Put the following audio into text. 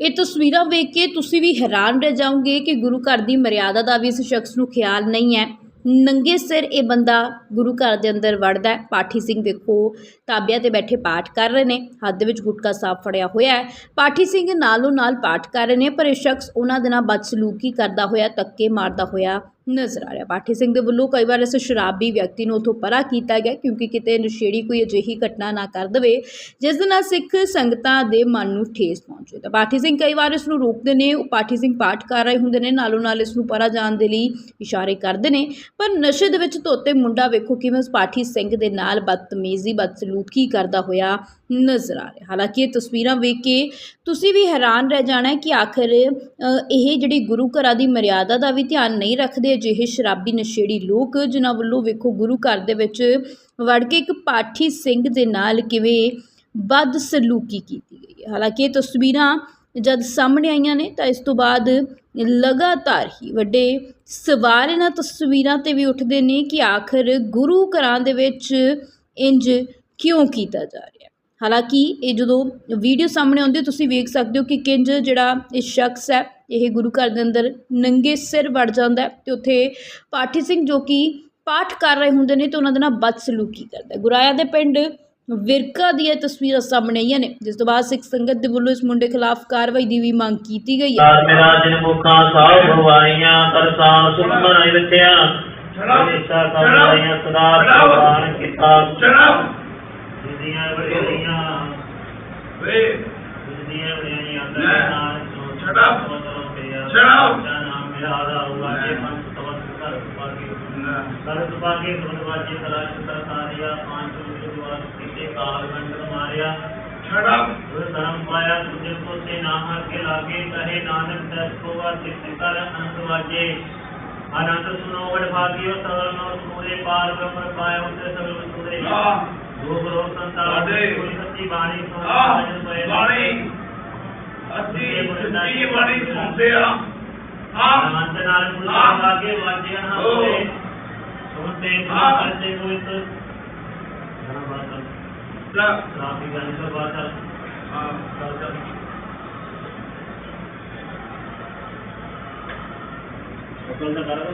ਇਹ ਤਸਵੀਰਾਂ ਵੇਖ ਕੇ ਤੁਸੀਂ ਵੀ ਹੈਰਾਨ ਰਹਿ ਜਾਓਗੇ ਕਿ ਗੁਰੂ ਘਰ ਦੀ ਮਰਿਆਦਾ ਦਾ ਵੀ ਇਸ ਸ਼ਖਸ ਨੂੰ ਖਿਆਲ ਨਹੀਂ ਹੈ। ਨੰਗੇ ਸਿਰ ਇਹ ਬੰਦਾ ਗੁਰੂ ਘਰ ਦੇ ਅੰਦਰ ਵੜਦਾ ਹੈ। ਪਾਠੀ ਸਿੰਘ ਵੇਖੋ ਤਾਬਿਆਂ ਤੇ ਬੈਠੇ ਪਾਠ ਕਰ ਰਹੇ ਨੇ। ਹੱਥ ਦੇ ਵਿੱਚ ਗੁਟਕਾ ਸਾਫ਼ ਫੜਿਆ ਹੋਇਆ ਹੈ। ਪਾਠੀ ਸਿੰਘ ਨਾਲੋਂ ਨਾਲ ਪਾਠ ਕਰ ਰਹੇ ਨੇ, ਪਰ ਇਹ ਸ਼ਖਸ ਉਹਨਾਂ ਦੇ ਨਾਲ ਬਦਸਲੂਕੀ ਕਰਦਾ ਹੋਇਆ ਤੱਕੇ ਮਾਰਦਾ ਹੋਇਆ ਨਜ਼ਰ ਆ ਰਿਹਾ। ਪਾਠੀ ਸਿੰਘ ਦੇ ਵੱਲੋਂ ਕਈ ਵਾਰ ਇਸ ਸ਼ਰਾਬੀ ਵਿਅਕਤੀ ਨੂੰ ਉਥੋਂ ਪਰਾ ਕੀਤਾ ਗਿਆ ਕਿਉਂਕਿ ਕਿਤੇ ਨਸ਼ੇੜੀ ਕੋਈ ਅਜਿਹੀ ਘਟਨਾ ਨਾ ਕਰ ਦਵੇ, ਜਿਸ ਦੇ ਨਾਲ ਸਿੱਖ ਸੰਗਤਾਂ ਦੇ ਮਨ ਨੂੰ ਠੇਸ ਪਹੁੰਚੇ ਤਾਂ ਪਾਠੀ ਸਿੰਘ ਕਈ ਵਾਰ ਇਸ ਨੂੰ ਰੋਕਦੇ ਨੇ, ਉਹ ਪਾਠੀ ਸਿੰਘ ਪਾਠ ਕਰ ਰਹੇ ਹੁੰਦੇ ਨੇ, ਨਾਲੋਂ ਨਾਲ ਇਸ ਨੂੰ ਪਰਾ ਜਾਣ ਦੇ ਲਈ ਇਸ਼ਾਰੇ ਕਰਦੇ ਨੇ। ਪਰ ਨਸ਼ੇ ਦੇ ਵਿੱਚ ਧੋਤੇ ਮੁੰਡਾ ਵੇਖੋ ਕਿਵੇਂ ਉਸ ਪਾਠੀ ਸਿੰਘ ਦੇ ਨਾਲ ਬਦਤਮੀਜ਼ੀ, ਬਦਸਲੂਕੀ ਕਰਦਾ ਹੋਇਆ ਨਜ਼ਰ ਆ ਰਿਹਾ। ਹਾਲਾਂਕਿ ਇਹ ਤਸਵੀਰਾਂ ਵੇਖ ਕੇ ਤੁਸੀਂ ਵੀ ਹੈਰਾਨ ਰਹਿ ਜਾਣਾ ਕਿ ਆਖਰ ਇਹ ਜਿਹੜੀ ਗੁਰੂ ਘਰਾਂ ਦੀ ਮਰਿਆਦਾ ਦਾ ਵੀ ਧਿਆਨ ਨਹੀਂ ਰੱਖਦੇ ਅਜਿਹੇ ਸ਼ਰਾਬੀ ਨਸ਼ੇੜੀ ਲੋਕ ਜਿਨ੍ਹਾਂ ਵੱਲੋਂ ਵੇਖੋ ਗੁਰੂ ਘਰ ਦੇ ਵਿੱਚ ਵੜ ਕੇ ਇੱਕ ਪਾਠੀ ਸਿੰਘ ਦੇ ਨਾਲ ਕਿਵੇਂ ਬਦਸਲੂਕੀ ਕੀਤੀ ਗਈ ਹੈ। ਹਾਲਾਂਕਿ ਇਹ ਤਸਵੀਰਾਂ ਜਦ ਸਾਹਮਣੇ ਆਈਆਂ ਨੇ ਤਾਂ ਇਸ ਤੋਂ ਬਾਅਦ ਲਗਾਤਾਰ ਹੀ ਵੱਡੇ ਸਵਾਲ ਇਹਨਾਂ ਤਸਵੀਰਾਂ ਤੇ ਵੀ ਉੱਠਦੇ ਨੇ ਕਿ ਆਖਰ ਗੁਰੂ ਘਰਾਂ ਦੇ ਵਿੱਚ ਇੰਜ ਕਿਉਂ ਕੀਤਾ ਜਾ ਰਿਹਾ ਹਾਲਾਂਕਿ ਇਹ ਜਦੋਂ ਵੀਡੀਓ ਸਾਹਮਣੇ ਆਉਂਦੀ ਹੈ ਤੁਸੀਂ ਵੇਖ ਸਕਦੇ ਹੋ ਕਿ ਕਿੰਜ ਜਿਹੜਾ ਇਹ ਸ਼ਖਸ ਹੈ ਇਹ ਗੁਰੂ ਘਰ ਦੇ ਅੰਦਰ ਨੰਗੇ ਸਿਰ ਵੜ ਜਾਂਦਾ ਹੈ ਤੇ ਉੱਥੇ ਪਾਠੀ ਸਿੰਘ ਜੋ ਕਿ ਪਾਠ ਕਰ ਰਹੇ ਹੁੰਦੇ ਨੇ ਤੇ ਉਹਨਾਂ ਦੇ ਨਾਲ ਬਦਸਲੂਕੀ ਕਰਦਾ ਗੁਰਾਇਆ ਦੇ ਪਿੰਡ ਵਿਰਕਾ ਦੀਆਂ ਤਸਵੀਰਾਂ ਸਾਹਮਣੇ ਆਈਆਂ ਨੇ ਜਿਸ ਤੋਂ ਬਾਅਦ ਸਿੱਖ ਸੰਗਤ ਦੇ ਵੱਲੋਂ ਇਸ ਮੁੰਡੇ ਖਿਲਾਫ ਕਾਰਵਾਈ ਦੀ ਵੀ ਮੰਗ ਕੀਤੀ ਗਈ ਹੈ। ਮੇਰਾ ਜਿਨ ਮੁਖਾਂ ਸਾਹ ਭਵਾਈਆਂ ਕਰਸਾਨ ਸੁਖਮਨ ਵਿਤਿਆ ਹਮੇਸ਼ਾ ਕਮਾਈਆਂ ਸਦਾ ਭਗਵਾਨ ਕੀਤਾ। ਜਿੰਦੀਆਂ ਬੜੀਆਂ ਵੇ ਜਿੰਦੀਆਂ ਬੜੀਆਂ up. Shut up. ਨਾਮ ਮੇਰਾ ਆਦਾ ਹੁਆ ਜੇ ਪੰਜ ਤਵਤ ਕਰ ਪਾਗੇ ਕਰ ਪਾਗੇ ਗੁਰਵਾਜੇ ਤਲਾਸ਼ ਕਰ ਸਾਰਿਆ ਪੰਜ ਗੁਰਵਾਜ ਕੀਤੇ ਕਾਲ ਗੰਡਨ ਮਾਰਿਆ। ਗੁਰ ਧਰਮ ਪਾਇਆ ਤੁਝੇ ਕੋ ਤੇ ਨਾਮ ਕੇ ਲਾਗੇ ਕਹੇ ਨਾਨਕ ਦਸ ਕੋਵਾ ਸਿੱਧ ਕਰ ਅਨੰਦ ਵਾਜੇ ਅਨੰਦ ਸੁਨੋ ਵਡ ਭਾਗਿਓ ਸਗਲ ਨੋ ਸੂਰੇ ਪਾਰ ਬ੍ਰਹਮ ਪਾਇਓ ਤੇ ਸਗਲ ਸੂਰੇ ਆ ਦੋ ਗੁਰੂ ਸੰਤਾਨ ਸਾਡੇ। ਕੋਈ ਸੱਚੀ ਬਾਣੀ ਸੁਣ ਆ ਸਾਜਨ ਪਏ ਬਾਣੀ ਅਸੀਂ ਸੱਚੀ ਬਾਣੀ ਸੁਣਦੇ ਆ ਆ ਅਨੰਦ ਨਾਲ ਗੁਰੂ ਹਾਂ। ਲਾਗੇ ਵਾਜੇ ਹਨ ਓ। ਹੋਏ ਸੁਣਤੇ ਹਾਂ। ਕਰਦੇ ਕੋਈ ਤੋ ਲੈ ਰਾਮੀ ਗੱਲ ਤੋਂ ਬਾਤ ਆ ਅਕਲ ਦਾ ਕਰ